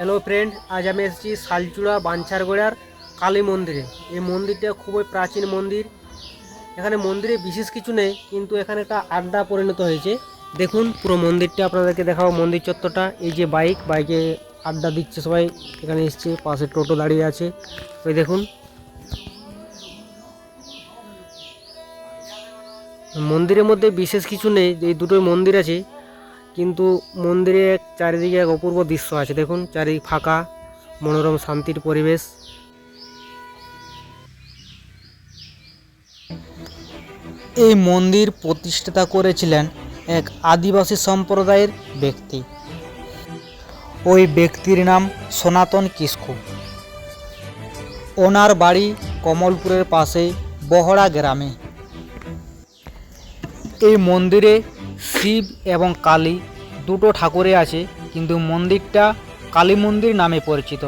Hello friend আজ আমি এসেছি শালচূড়া বাঞ্ছারগোড়ার কালী মন্দিরে। এই মন্দিরটা খুবই প্রাচীন মন্দির। এখানে মন্দিরে বিশেষ কিছু নেই, কিন্তু এখানে একটা আড্ডা পরিণত হয়েছে। দেখুন, পুরো মন্দিরটা আপনাদেরকে দেখাবো মন্দির চত্বরটা। এই যে বাইক, বাইকে আড্ডা দিচ্ছে সবাই। এখানে এসছে, পাশে টোটো দাঁড়িয়ে আছে। ওই দেখুন। মন্দিরের মধ্যে বিশেষ কিছু নেই, এই দুটোই মন্দির আছে। কিন্তু মন্দিরে এক চারিদিকে এক অপূর্ব দৃশ্য আছে। দেখুন, চারিদিক ফাঁকা, মনোরম, শান্তির পরিবেশ। এই মন্দির প্রতিষ্ঠাতা করেছিলেন এক আদিবাসী সম্প্রদায়ের ব্যক্তি। ওই ব্যক্তির নাম সনাতন কিস্কু ওনার বাড়ি কমলপুরের পাশে বহড়া গ্রামে। এই মন্দিরে শিব এবং কালী দুটো ঠাকুরে আছে, কিন্তু মন্দিরটা কালী মন্দির নামে পরিচিত।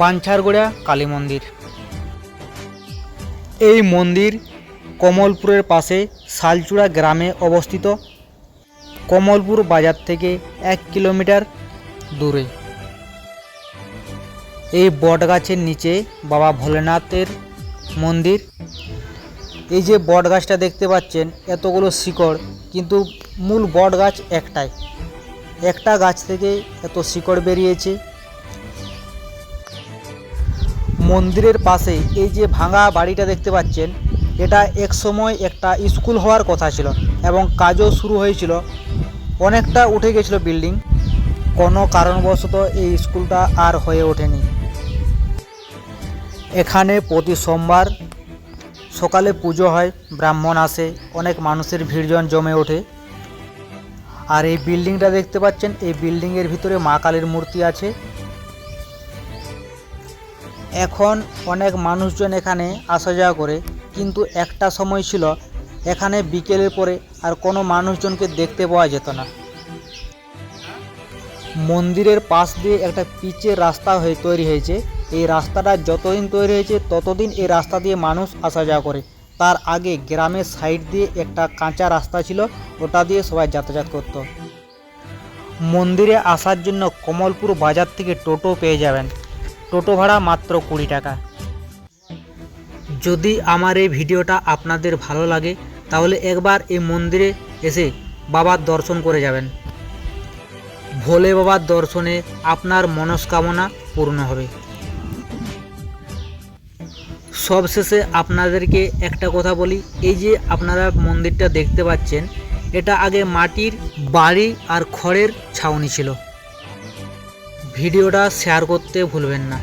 বাঞ্ছারগোড়া কালী মন্দির। এই মন্দির কমলপুরের পাশে শালচূড়া গ্রামে অবস্থিত। কমলপুর বাজার থেকে এক কিলোমিটার দূরে। এই বটগাছের নিচে বাবা ভোলেনাথের মন্দির। এই যে বট গাছটা দেখতে পাচ্ছেন, এতগুলো শিকড়, কিন্তু মূল বট গাছ একটাই। একটা গাছ থেকে এত শিকড় বেরিয়েছে। মন্দিরের পাশে এই যে ভাঙা বাড়িটা দেখতে পাচ্ছেন, এটা এক সময় একটা স্কুল হওয়ার কথা ছিল এবং কাজও শুরু হয়েছিল। অনেকটা উঠে গেছিল বিল্ডিং। কোনো কারণবশত এই স্কুলটা আর হয়ে ওঠেনি। এখানে প্রতি সোমবার সকালে পুজো হয়, ব্রাহ্মণ আসে, অনেক মানুষের ভিড়জন জমে ওঠে। আর এই বিল্ডিংটা দেখতে পাচ্ছেন, এই বিল্ডিংয়ের ভিতরে মা কালীর মূর্তি আছে। এখন অনেক মানুষজন এখানে আসা যাওয়া করে, কিন্তু একটা সময় ছিল, এখানে বিকেলের পরে আর কোনো মানুষজনকে দেখতে পাওয়া যেত না। মন্দিরের পাশ দিয়ে একটা পিচের রাস্তা হয়ে তৈরি হয়েছে। এই রাস্তাটা যতদিন তৈরি হয়েছে, ততদিন এই রাস্তা দিয়ে মানুষ আসা যাওয়া করে। তার আগে গ্রামের সাইড দিয়ে একটা কাঁচা রাস্তা ছিল, ওটা দিয়ে সবাই যাতায়াত করত। মন্দিরে আসার জন্য কমলপুর বাজার থেকে টোটো পেয়ে যাবেন। টোটো ভাড়া মাত্র কুড়ি টাকা। যদি আমার এই ভিডিওটা আপনাদের ভালো লাগে, তাহলে একবার এই মন্দিরে এসে বাবার দর্শন করে যাবেন। ভোলে বাবার দর্শনে আপনার মনস্কামনা পূর্ণ হবে। সবশেষে আপনাদেরকে একটা কথা বলি, এই যে আপনারা মন্দিরটা দেখতে পাচ্ছেন, এটা আগে মাটির বাড়ি আর খড়ের ছাউনি ছিল। ভিডিওটা শেয়ার করতে ভুলবেন না।